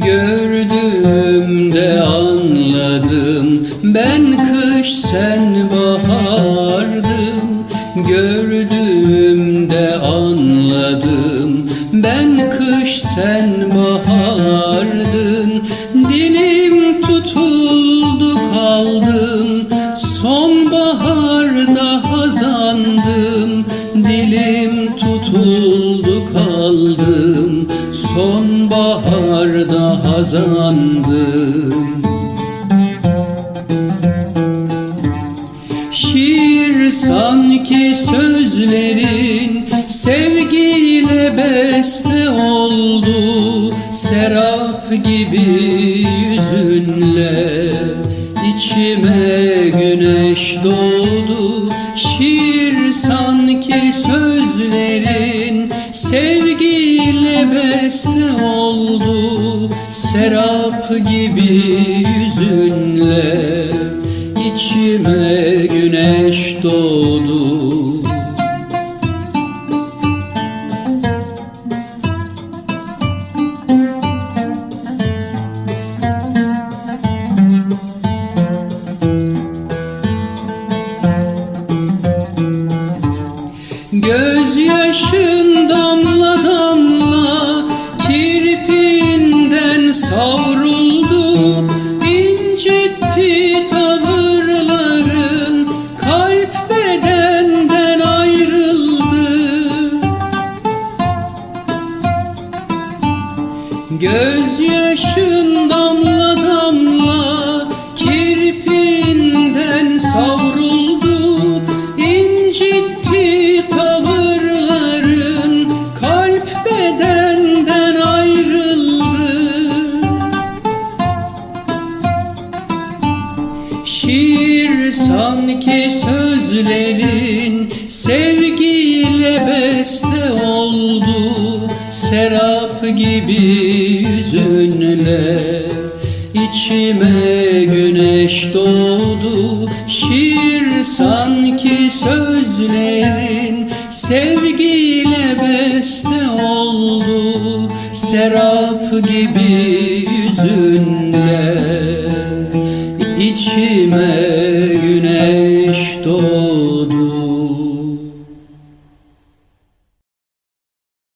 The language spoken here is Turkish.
Gördüğümde anladım. Ben kış sen bahardım Gördüğümde anladım. Ben kış sen Sonbaharda hazandım Şiir sanki sözlerin sevgiyle beste oldu. Serap gibi yüzünle içime güneş doğdu. Şiir sanki sözlerin sevgiyle beste oldu Serap gibi yüzünle içime güneş doğdu Gözyaşın damla savruldu İncitti tavırların kalp bedenden ayrıldı. Gözyaşın damla Şiir sanki sözlerin sevgiyle beste oldu. Serap gibi yüzünle içime güneş doğdu. Şiir sanki sözlerin sevgiyle beste oldu. Serap gibi yüzünle İçime güneş doğdu.